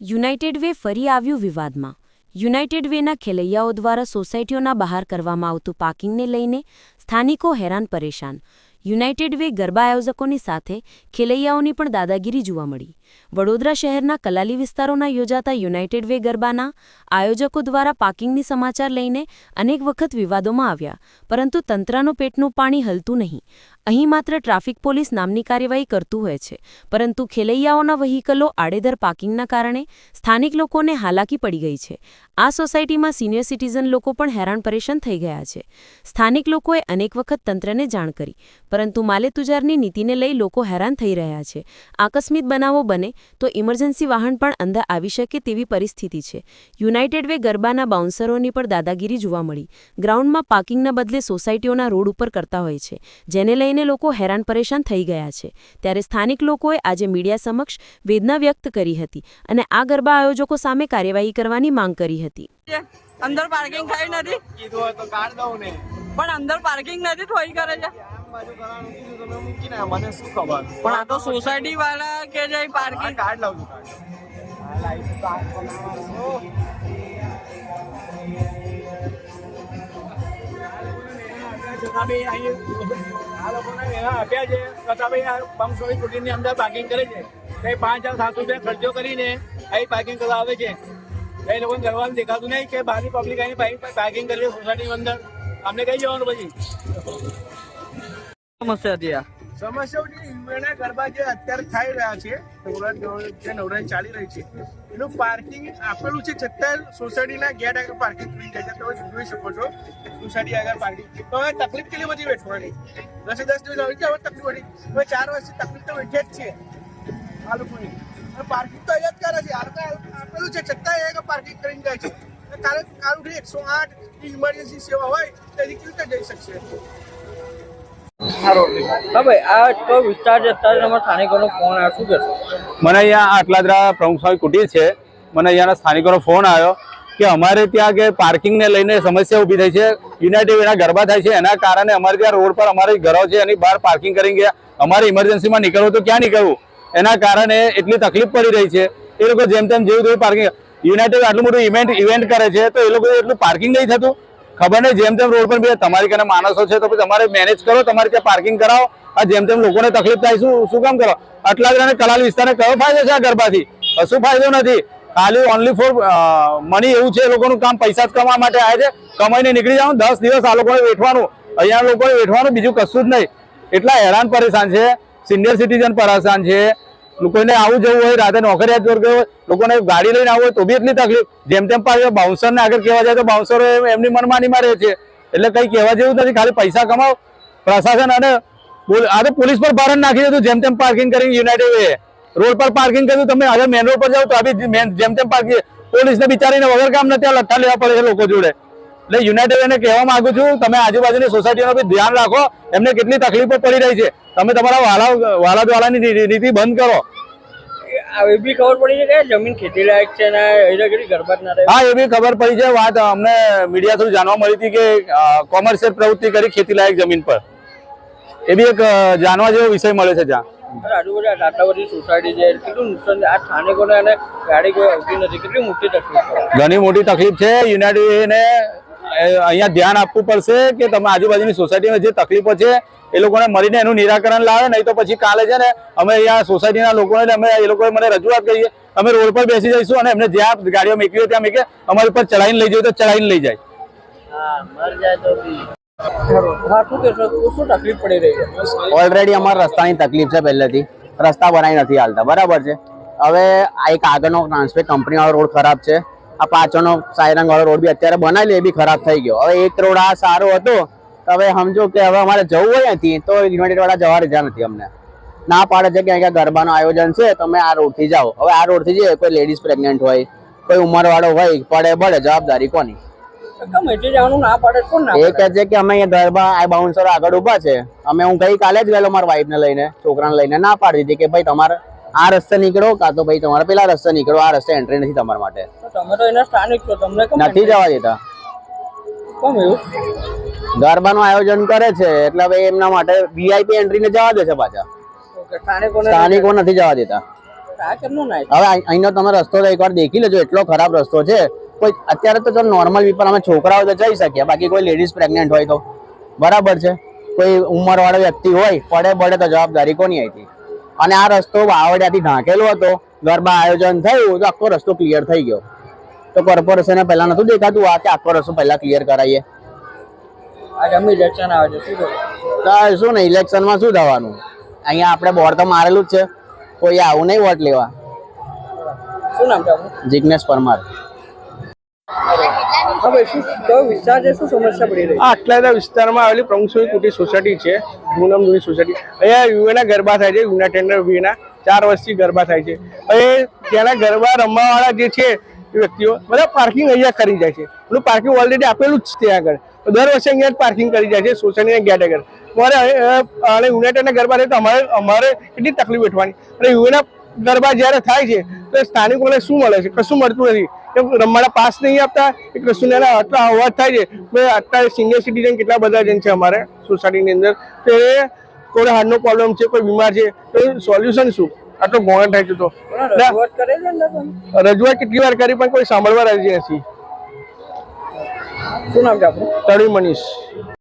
United way ફરી આવ્યું વિવાદમાં. યુનાઇટેડ વેના ખેલૈયાઓ દ્વારા સોસાયટીઓના બહાર કરવામાં આવતું પાર્કિંગને લઈને સ્થાનિકો હેરાન પરેશાન. યુનાઇટેડ વે ગરબા આયોજકોની સાથે ખેલૈયાઓની પણ દાદાગીરી જોવા મળી. વડોદરા શહેરના કલાલી વિસ્તારોના યોજાતા યુનાઇટેડ વે ગરબાના આયોજકો દ્વારા પાર્કિંગની સમાચાર લઈને અનેક વખત વિવાદોમાં આવ્યા, પરંતુ તંત્રનું પેટનું પાણી હલતું નહીં. અહીં માત્ર ટ્રાફિક પોલીસ નામની કાર્યવાહી કરતું હોય છે, પરંતુ ખેલૈયાઓના વહીકલો આડેધર પાર્કિંગના કારણે સ્થાનિક લોકોને હાલાકી પડી ગઈ છે. આ સોસાયટીમાં સિનિયર સિટીઝન લોકો પણ હેરાન પરેશાન થઈ ગયા છે. સ્થાનિક લોકોએ અનેક વખત તંત્રને જાણ કરી પરંતુ માલેતુજારની નીતિને લઈ લોકો હેરાન થઈ રહ્યા છે. આકસ્મિક બનાવો બને તો ઇમરજન્સી વાહન પણ અંદર આવી શકે તેવી પરિસ્થિતિ છે. યુનાઇટેડ વે ગરબાના બાઉન્સરોની પણ દાદાગીરી જોવા મળી. ગ્રાઉન્ડમાં પાર્કિંગના બદલે સોસાયટીઓના રોડ ઉપર કરતા હોય છે જેને લઈને લોકો હેરાન પરેશાન થઈ ગયા છે. ત્યારે સ્થાનિક લોકોએ આજે મીડિયા સમક્ષ વેદના વ્યક્ત કરી હતી અને આ ગરબા આયોજકો સામે કાર્યવાહી કરવાની માંગ કરી હતી. અંદર પાર્કિંગ થઈ નથી. કીધું હોય તો કાઢ દઉં ને. પણ અંદર પાર્કિંગ નથી થોઈ કરે છે. બાજુ કરવાનું કીધું તમે મૂકીને મને શું ખબર પણ આ તો સોસાયટી વાળા કે જે પાર્કિંગ કાર્ડ બનાવવાનું. આ લોકોને વેરા આપ્યા છે છતાં ભાઈ આ પંપસોળી કુટીરની અંદર પાર્કિંગ કરે છે કઈ પાંચ હજાર સાત રૂપિયા ખર્ચો કરીને અહીં પાર્કિંગ કરવા આવે છે એ લોકોને કરવાનું દેખાતું નહીં કે બહારની પબ્લિક અહીં પાર્કિંગ કરી સોસાયટીની અંદર અમને કઈ જવાનું પછી સમસ્યા હતી આ. સમસ્યાઓ જે યુવાના ગરબા જે અત્યારે થઈ રહ્યા છે નવરાત્ર જે નવરાત્રી ચાલી રહી છે, એનું પાર્કિંગ આપેલું છે છતાં સોસાયટીના ગેટ આગળ પાર્કિંગ થઈ જાય છે. તમે જોઈ શકો છો, સોસાયટી આગળ પાર્કિંગ તો હવે તકલીફ કેટલી બધી વેઠવાની? દસે દસ દિવસ આવી હવે તકલીફ પડી હવે ચાર વર્ષથી તકલીફ તો વેઠે જ છે. આ લોકોની. પાર્કિંગ તો અહીંયા જ કરે છે. આ લોકો આપેલું છે છતાં એ પાર્કિંગ કરીને જાય છે. કારણ કાલ ઉઠી એકસો આઠ ઇમરજન્સી સેવા હોય તેથી કેવી રીતે જઈ શકશે? આ કયો વિસ્તાર છે, અત્યારે તમારા સ્થાનિકોનો ફોન આવ્યો. શું કહેશો? મને અહીંયા આટલાદરા પ્રમુખ સ્વામી કુટીર છે. મને અહીંયાના સ્થાનિકોનો ફોન આવ્યો કે અમારે ત્યાં કે પાર્કિંગને લઈને સમસ્યા ઊભી થઈ છે. યુનાઇટેડ એના ગરબા થાય છે. એના કારણે અમારે ત્યાં રોડ પર અમારે ઘરો છે. એની બહાર પાર્કિંગ કરી ગયા. અમારે ઇમરજન્સીમાં નીકળવું તો ક્યાં નીકળવું? એના કારણે એટલી તકલીફ પડી રહી છે. એ લોકો જેમ તેમ જેવું તેવું પાર્કિંગ યુનાઇટેડ આટલું મોટું ઇવેન્ટ ઇવેન્ટ કરે છે, તો એ લોકો એટલું પાર્કિંગ નહીં થતું? ખબર નહીં, જેમ તેમ રોડ પર બે તમારી કને માણસો છે તો તમારે મેનેજ કરો, તમારે ત્યાં પાર્કિંગ કરાવો. આ જેમ તેમ લોકોને તકલીફ થાય, શું શું કામ કરો? આટલા અને કલાલ વિસ્તારને કયો ફાયદો છે આ ગરબાથી? કશું ફાયદો નથી. ખાલી ઓનલી ફોર મની એવું છે લોકોનું કામ પૈસા જ કમાવા માટે આવે છે. કમાઈને નીકળી જવાનું દસ દિવસ આ લોકોને વેઠવાનું. અહીંયા લોકોએ વેઠવાનું બીજું કશું જ નહીં. એટલા હેરાન પરેશાન છે. સિનિયર સિટીઝન પરેશાન છે. લોકોને આવું જવું હોય, રાતે નોકરિયાત વર્ગ હોય, લોકોને ગાડી લઈને આવવું હોય તો બી એટલી તકલીફ. જેમ તેમ પાસે બાઉન્સરને આગળ કહેવા જાય તો બાઉન્સરો એમની મનમાનીમાં રહે છે. એટલે કંઈ કહેવા જેવું નથી, ખાલી પૈસા કમાવો પ્રશાસન અને આ તો પોલીસ પર ભારણ નાખી દીધું, જેમ તેમ પાર્કિંગ કરી યુનાઇટેડ વે રોડ પર પાર્કિંગ કર્યું, તમે આગળ મેન રોડ પર જાઓ તો આ બી જેમ તેમ પાર્કિંગ પોલીસને બિચારીને વગર કામ નથી, આ લઠ્ઠા લેવા પડે છે લોકો જોડે. એટલે યુનાઇટેડ એને કહેવા માંગુ છું, તમે આજુબાજુની સોસાયટીનો બી ધ્યાન રાખો, એમને કેટલી તકલીફો પડી રહી છે. તમે તમારા વાલા વાલા દ્વાલાની રીતિ નીતિ બંધ કરો. એ બી ખબર પડી છે કે જમીન ખેતી લાયક છે ને એ ગરબાત ના થાય. હા એ બી ખબર પડી છે. વાત અમને મીડિયા થ્રુ જાણવા મળી હતી કે કોમર્શિયલ પ્રવૃત્તિ કરી ખેતી લાયક જમીન પર. એ બી એક જાણવા જેવો વિષય મળે છે ત્યાં. આજુબાજુ સોસાયટી છે કેટલું નુકસાન આ સ્થાનિકોને અને ગાડી કોઈ આવતી નથી. કેટલી મોટી તકલીફ ઘણી મોટી તકલીફ છે. યુનાઇટેડને અહીંયા ધ્યાન આપવું પડશે કે તમે આજુબાજુની સોસાયટીમાં જે તકલીફો છે એ લોકોને મળીને એનું નિરાકરણ લાવે નહીં તો પછી કાલે છે ને અમે અહીંયા સોસાયટીના લોકોને અમે એ લોકોએ મને રજૂઆત કરીએ અમે રોડ પર બેસી જઈશું અને એમને જ્યાં ગાડીઓ મેકવી હોય ત્યાં મેકે અમારી ઉપર ચલાવીને લઈ જાય તો ચલાવીને લઈ જાય. હા મર જાય તો બી. હા શું કહેશો? શું તકલીફ પડી રહી છે? ઓલરેડી અમારા રસ્તાની તકલીફ છે પહેલેથી. રસ્તા બનાવી નથી હાલતા. બરાબર છે. હવે આ એક આગળનો ટ્રાન્સપોર્ટ કંપનીવાળો રોડ ખરાબ છે. આ પાછળનો સાયરંગ વાળો રોડ બી અત્યારે બનાવી લે એ બી ખરાબ થઈ ગયો. હવે એક રોડ આ સારો હતો હવે સમજો કે હવે અમારે જવું હોય અહીંથી તો યુનાઇટેડ વાળા જવા રજા નથી અમને. ના પાડે છે કે અહીંયા ગરબાનું આયોજન છે તમે આ રોડથી જાઓ. હવે આ રોડથી જઈએ કોઈ લેડીઝ પ્રેગ્નન્ટ હોય કોઈ ઉંમરવાળો હોય પડે પડે જવાબદારી કોની? એ કહે છે કે અમે અહીંયા ગરબા આ બાઉન્સર આગળ ઊભા છે. અમે હું ગઈ કાલે જ ગયેલો મારા વાઈફ ને લઈને છોકરાને લઈને ના પાડી દીધી કે ભાઈ તમારે આ રસ્તે નીકળો કાં તો ભાઈ તમારે પેલા રસ્તે નીકળો આ રસ્તે એન્ટ્રી નથી તમારા માટે. તમે તો એના સ્થાનિક છો તમને નથી જવા દેતા. કેમ એવું? ગરબાનું આયોજન કરે છે એટલે ભાઈ એમના માટે વીઆઈપી એન્ટ્રી ને જવા દે છે પાછા સ્થાનિકો નથી જવા દેતા. હવે અહી- અહીંનો તમે રસ્તો એકવાર દેખી લેજો એટલો ખરાબ રસ્તો છે. કોઈ અત્યારે તો નોર્મલ પીપલ અમે છોકરાઓ તો જઈ શકીએ બાકી કોઈ લેડીઝ પ્રેગ્નેન્ટ હોય તો બરાબર છે. કોઈ ઉંમરવાળો વ્યક્તિ હોય પડે પડે તો જવાબદારી કોની હતી અને આ રસ્તો વાવડિયાથી ઢાંકેલો હતો. ગરબા આયોજન થયું તો આખો રસ્તો ક્લિયર થઈ ગયો. તો કોર્પોરેશને પહેલા નતું દેખાતું આ કે આખો રસ્તો પહેલા ક્લિયર કરાવીએ ઇલેક્શન આવે છે શું નહીં શું ને ઇલેક્શનમાં શું થવાનું? અહીંયા આપણે બોર્ડ તો મારેલું જ છે. કોઈ આવું નહીં વોટ લેવા. શું નામ છે આપનું? પરમાર. રહી આટલા વિસ્તારમાં આવેલી પ્રમુખસ્વામી કુટી સોસાયટી છે. જૂની સોસાયટી. અહીંયા યુએના ગરબા થાય છે યુનાઇટેડ વીના ચાર વર્ષથી ગરબા થાય છે. હવે ત્યાંના ગરબા રમવાવાળા જે છે વ્યક્તિઓ બધા પાર્કિંગ અહીંયા કરી જાય છે. એનું પાર્કિંગ ઓલરેડી આપેલું જ છે આગળ. દર વર્ષે અહીંયા જ પાર્કિંગ કરી જાય છે સોસાયટીના ગેટ આગળ. મારે અને યુનાઇટેડના ગરબા થાય તો અમારે અમારે કેટલી તકલીફ વેઠવાની અને યુએના ગરબા જ્યારે થાય છે, તો સ્થાનિકોને શું મળે છે? કશું મળતું નથી. રમવાના પાસ નહીં આપતા એટલે શૂન્યના આટલા અવાજ થાય છે. અત્યારે સિનિયર સિટીઝન કેટલા બધા જણ છે અમારે સોસાયટીની અંદર. તો એ કોઈ હાર્ટનો પ્રોબ્લેમ છે કોઈ બીમાર છે તો સોલ્યુશન શું? આટલો ગોણ થાય છે તો. રજૂઆત કેટલી વાર કરી પણ કોઈ સાંભળવા રાજી નથી. શું નામ છે તળી મનીષ.